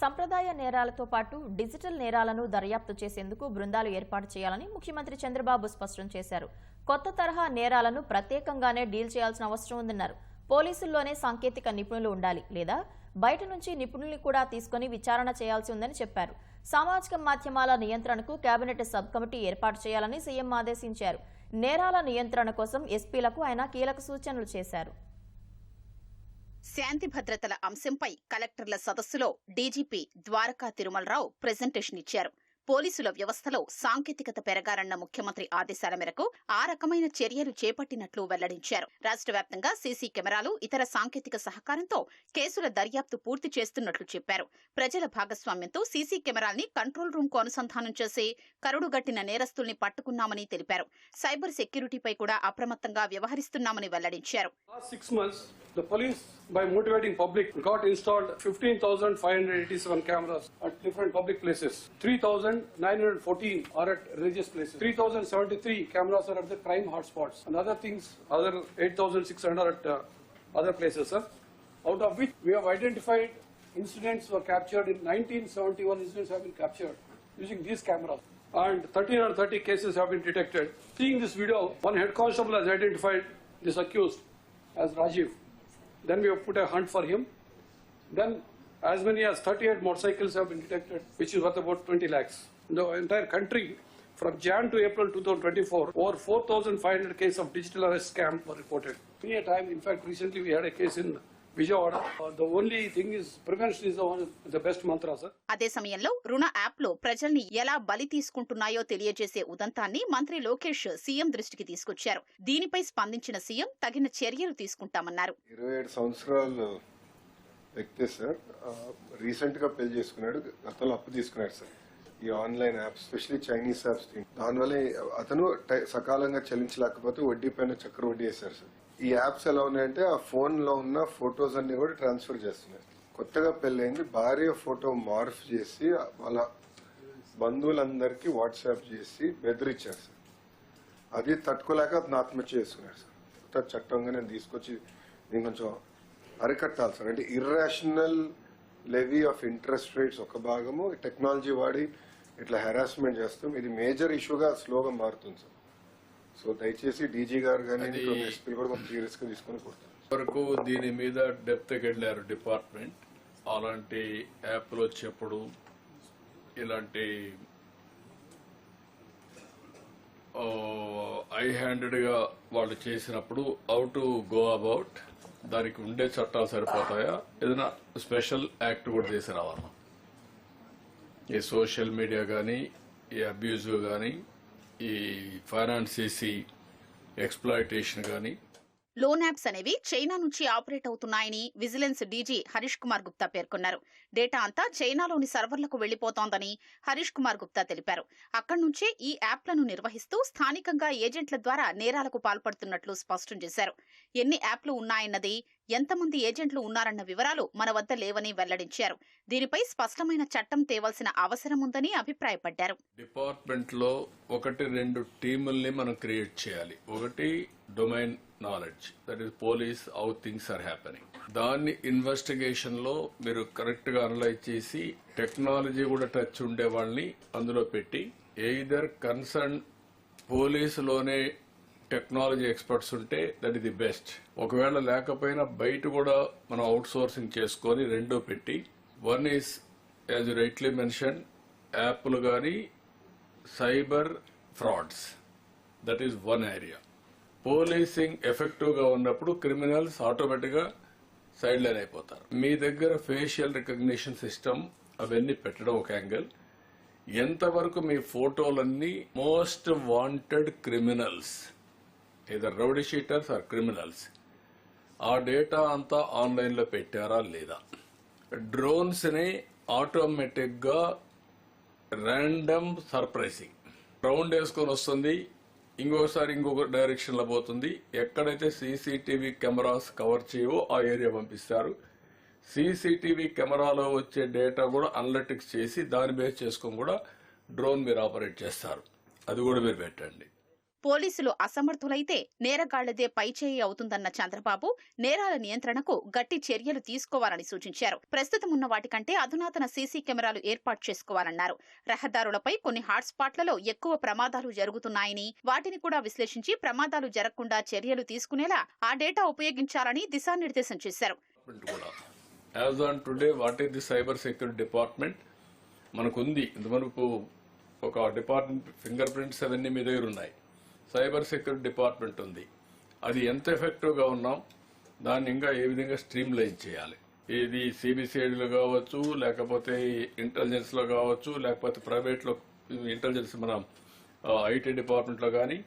సంప్రదాయ నేరాలతో పాటు డిజిటల్ నేరాలను దర్యాప్తు చేసేందుకు బృందాలు ఏర్పాటు చేయాలని ముఖ్యమంత్రి చంద్రబాబు స్పష్టం చేశారు. కొత్త తరహా నేరాలను ప్రత్యేకంగానే డీల్ చేయాల్సిన అవసరం ఉందన్నారు. పోలీసుల్లోనే సాంకేతిక నిపుణులు ఉండాలి లేదా బయట నుంచి నిపుణుల్ని కూడా తీసుకుని విచారణ చేయాల్సి ఉందని చెప్పారు. సామాజిక మాధ్యమాల నియంత్రణకు కేబినెట్ సబ్ కమిటీ ఏర్పాటు చేయాలని సీఎం ఆదేశించారు. నేరాల నియంత్రణ కోసం ఎస్పీలకు ఆయన కీలక సూచనలు చేశారు. శాంతి భద్రతల అంశంపై కలెక్టర్ల సదస్సులో డీజీపీ ద్వారకా తిరుమలరావు ప్రెజెంటేషన్ ఇచ్చారు. పోలీసుల వ్యవస్థలో సాంకేతికత పెరగాలన్న ముఖ్యమంత్రి ఆదేశాల మేరకు ఆ రకమైన చర్యలు చేపట్టినట్లు వెల్లడించారు. రాష్ట్ర వ్యాప్తంగా సీసీ కెమెరాలు ఇతర సాంకేతిక సహకారంతో కేసుల దర్యాప్తు పూర్తి చేస్తున్నట్లు చెప్పారు. ప్రజల భాగస్వామ్యంతో సీసీ కెమెరాల్ని కంట్రోల్ రూమ్కు అనుసంధానం చేసి కరుడుగట్టిన నేరస్తుల్ని పట్టుకున్నామని తెలిపారు. సైబర్ సెక్యూరిటీపై కూడా అప్రమత్తంగా వ్యవహరిస్తున్నామని వెల్లడించారు. The police, by motivating public, got installed 15,587 cameras at different public places. 3,914 are at religious places. 3,073 cameras are at the crime hotspots. And other things, other 8,600 at uh, other places, sir. Out of which we have identified incidents were captured in 1971 incidents have been captured using these cameras. And 1330 cases have been detected. Seeing this video, one head constable has identified this accused as Rajiv. Then we have put a hunt for him. Then as many as 38 motorcycles have been detected, which is worth about 20 lakhs. In the entire country, from Jan to April 2024, over 4,500 cases of digital arrest scam were reported. Many a time, in fact, recently we had a case in Vijayawada. Uh, the only thing is prevention is the, one, the best mantra, sir. అదే సమయంలో రుణ యాప్లో ప్రజల్ని ఎలా బలి తీసుకుంటున్నాయో తెలియజేసే ఉదంతాన్ని మంత్రి Lokesh CM దృష్టికి తీసుకొచ్చారు దీనిపై స్పందించిన సీఎం తగిన చర్యలు తీసుకుంటామన్నారు ఇరవై ఏడు సంవత్సరాలు వ్యక్తి సార్. రీసెంట్గా పెళ్ళి చేసుకున్నాడు. గతంలో అప్పు తీసుకున్నాడు సార్. ఈ online apps specially Chinese apps దానివల్ల అతను టై- సకాలంగా చెల్లించలేకపోతే వడ్డీ పైన చక్ర వడ్డీ వేశారు సార్. ఈ యాప్స్ ఎలా ఉన్నాయంటే ఆ ఫోన్లో ఉన్న ఫొటోస్ అన్ని కూడా ట్రాన్స్ఫర్ చేస్తున్నాయి కొత్తగా పెళ్ళైంది. భార్య ఫోటో మార్ఫ్ చేసి వాళ్ళ బంధువులందరికీ వాట్సాప్ చేసి బెదిరించారు సార్. అది తట్టుకోలేక అతను ఆత్మహత్య చేసుకున్నాడు సార్. చట్టంగా నేను తీసుకొచ్చి నేను కొంచెం అరికట్టాలి సార్ అంటే irrational levy of interest rates ఒక భాగము టెక్నాలజీ వాడి ఇట్లా హెరాస్మెంట్ చేస్తాం. ఇది మేజర్ ఇష్యూగా స్లోగా మారుతుంది సార్. సో దయచేసి డీజీ గారు కానీ ఎస్పీ కూడా కొంచెం సీరియస్గా తీసుకొని కొడతారు. వరకు దీని మీద డెప్త్కి వెళ్ళారు డిపార్ట్మెంట్ అలాంటి యాప్లు వచ్చేప్పుడు ఇలాంటి ఐ హ్యాండెడ్గా వాళ్ళు చేసినప్పుడు హౌ టు గో అబౌట్ దానికి ఉండే చట్టాలు సరిపోతాయా? ఏదైనా స్పెషల్ యాక్ట్ కూడా చేసి రావాలా? ఈ సోషల్ మీడియా కానీ ఈ అబ్యూజ్ కానీ ఈ ఫైనాన్స్ చేసి ఎక్స్ప్లాయిటేషన్ కానీ లోన్ యాప్స్ అనేవి చైనా నుంచి ఆపరేట్ అవుతున్నాయని విజిలెన్స్ డీజీ హరీష్ కుమార్ గుప్తా పేర్కొన్నారు. డేటా అంతా చైనాలోని సర్వర్లకు వెళ్ళిపోతోందని హరీష్ కుమార్ గుప్తా తెలిపారు. అక్కడి నుంచే ఈ యాప్లను నిర్వహిస్తూ స్థానికంగా ఏజెంట్ల ద్వారా నేరాలకు పాల్పడుతున్నట్లు స్పష్టం చేశారు. ఎన్ని యాప్లు ఉన్నాయన్నది ఎంతమంది ఏజెంట్లు ఉన్నారన్న వివరాలు మన వద్ద లేవని వెల్లడించారు. దీనిపై స్పష్టమైన చట్టం తేవాల్సిన అవసరం ఉందని అభిప్రాయపడ్డారు. డిపార్ట్మెంట్లో ఒకటి రెండు టీముల్ని మనం క్రియేట్ చేయాలి. ఒకటి domain knowledge that is police how things are happening దాన్ని ఇన్వెస్టిగేషన్లో మీరు కరెక్ట్గా అనలైజ్ చేసి టెక్నాలజీ కూడా టచ్ ఉండే వాళ్ళని అందులో పెట్టి ఎయిదర్ కన్సర్న్ పోలీసులోనే టెక్నాలజీ ఎక్స్పర్ట్స్ ఉంటే దట్ ఇస్ ది బెస్ట్ ఒకవేళ లేకపోయినా బయట కూడా మనం అవుట్ సోర్సింగ్ చేసుకొని రెండో పెట్టి one is as rightly mention యాప్లు కానీ cyber frauds that is one area policing ఎఫెక్టివ్గా ఉన్నప్పుడు క్రిమినల్స్ ఆటోమేటిక్గా సైడ్ లైన్ అయిపోతారు. మీ దగ్గర ఫేషియల్ రికగ్నిషన్ సిస్టమ్ అవన్నీ పెట్టడం ఒక యాంగిల్. ఎంతవరకు మీ ఫోటోలన్నీ most wanted criminals either rowdy sheeters or criminals ఆ డేటా అంతా ఆన్లైన్లో పెట్టారా లేదా? డ్రోన్స్ని ఆటోమేటిక్గా ర్యాండమ్ సర్ప్రైజింగ్. రౌండ్ వేసుకొని వస్తుంది ఇంకోసారి ఇంకొక డైరెక్షన్లో పోతుంది. ఎక్కడైతే సీసీటీవీ కెమెరాస్ కవర్ చేయవో ఆ ఏరియా పంపిస్తారు. సీసీటీవీ కెమెరాలో వచ్చే డేటా కూడా అనలిటిక్స్ చేసి దాన్ని బేస్ చేసుకొని కూడా డ్రోన్ మీరు ఆపరేట్ చేస్తారు. అది కూడా మీరు పెట్టండి. పోలీసులు అసమర్థులైతే నేరగాళ్ళదే పైచేయి అవుతుందన్న చంద్రబాబు నేరాల నియంత్రణకు గట్టి చర్యలు తీసుకోవాలని సూచించారు. ప్రస్తుతం ఉన్న వాటికంటే అధునాతన సీసీ కెమెరాలు ఏర్పాటు చేసుకోవాలన్నారు. రహదారులపై కొన్ని హాట్స్పాట్లలో ఎక్కువ ప్రమాదాలు జరుగుతున్నాయని వాటిని కూడా విశ్లేషించి ప్రమాదాలు జరగకుండా చర్యలు తీసుకునేలా ఆ డేటా ఉపయోగించాలని దిశానిర్దేశం చేశారు. Department as on today what is the cyber security department మనకుంది. ఇంతవరకు ఒక డిపార్ట్మెంట్ ఫింగర్ ప్రింట్స్ అవన్నీ మీ దగ్గర ఉన్నాయి. సైబర్ సెక్యూరిటీ డిపార్ట్మెంట్ ఉంది. అది ఎంత ఎఫెక్టివ్గా ఉన్నాం దాన్ని ఇంకా ఏ విధంగా స్ట్రీమ్ లైన్ చేయాలి? ఇది సిబిసిఐడిలో కావచ్చు లేకపోతే ఇంటెలిజెన్స్లో కావచ్చు లేకపోతే ప్రైవేట్లో ఇంటెలిజెన్స్ మన ఐటీ డిపార్ట్మెంట్లో కానీ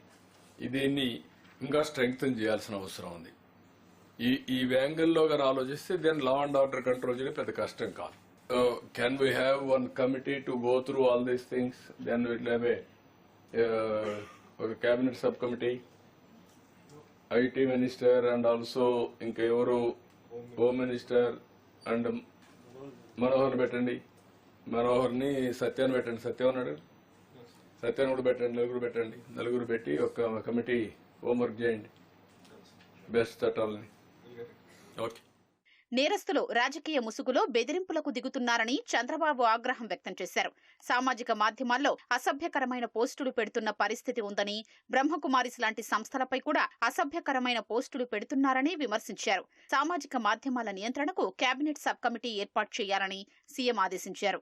దీన్ని ఇంకా స్ట్రెంగ్తన్ చేయాల్సిన అవసరం ఉంది. ఈ ఈ యాంగిల్లో కానీ ఆలోచిస్తే then law and order control చేయడం పెద్ద కష్టం కాదు. Can we have one committee to go through all these things then will have a ఒక cabinet sub committee IT minister and also ఇంకా ఎవరు హోమ్ మినిస్టర్ అండ్ మనోహర్ పెట్టండి మనోహర్ని సత్యాన్ని పెట్టండి సత్యం అన్నాడు సత్యాన్ని కూడా పెట్టండి నలుగురు పెట్టండి. నలుగురు పెట్టి ఒక కమిటీ హోంవర్క్ చేయండి. బెస్ట్ చట్టాలని ఓకే నేరస్తులు రాజకీయ ముసుగులో బెదిరింపులకు దిగుతున్నారని చంద్రబాబు ఆగ్రహం వ్యక్తం చేశారు. సామాజిక మాధ్యమాల్లో అసభ్యకరమైన పోస్టులు పెడుతున్న పరిస్థితి ఉందని బ్రహ్మకుమారిస్ లాంటి సంస్థలపై కూడా అసభ్యకరమైన పోస్టులు పెడుతున్నారని విమర్శించారు. సామాజిక మాధ్యమాల నియంత్రణకు కేబినెట్ సబ్ కమిటీ ఏర్పాటు చేయాలని సీఎం ఆదేశించారు.